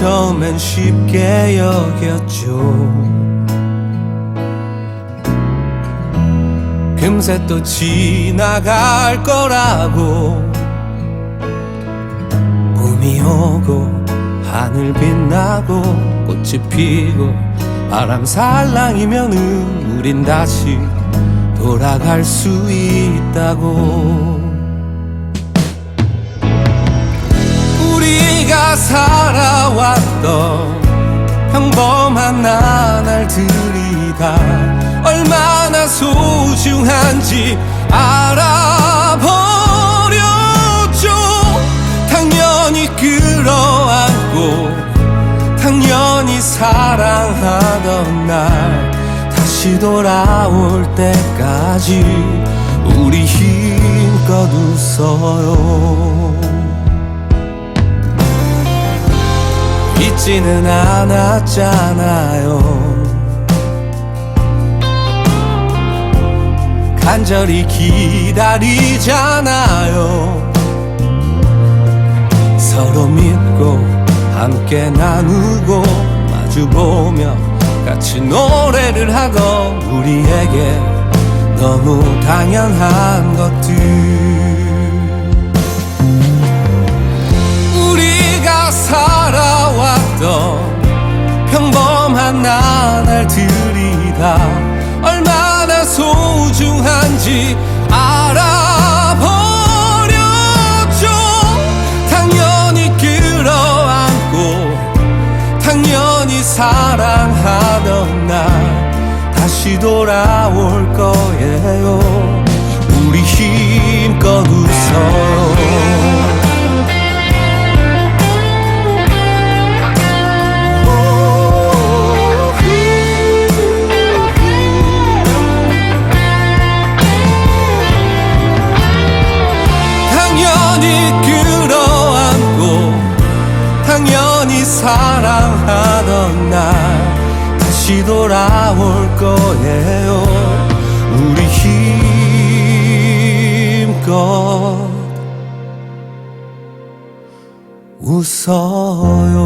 처음엔 쉽게 여겼죠. 금세 또 지나갈 거라고 봄이 오고 하늘 빛나고 꽃이 피고 바람 살랑이면은 우린 다시 돌아갈 수 있다고. 우리가 살 아왔던 평범한 나날 들이 다. 얼마나 소중한지 알아버렸죠. 당연히 끌어안고 당연히 사랑하던 날 다시 돌아올 때까지 우리 힘껏 웃어요 잊지는 않았잖아요. 간절히 기다리잖아요. 서로 믿고 함께 나누고 마주보며 같이 노래를 하던 우리에게 너무 당연한 것들. 우리가 살아왔 다 얼마나 소중한지 알아버렸죠. 당연히 끌어안고 당연히 사랑하던 날 다시 돌아올 거예요. 우리 힘껏 웃어 당연히 끌어안고 당연히 사랑하던 날 다시 돌아올 거예요. 우리 힘껏 웃어요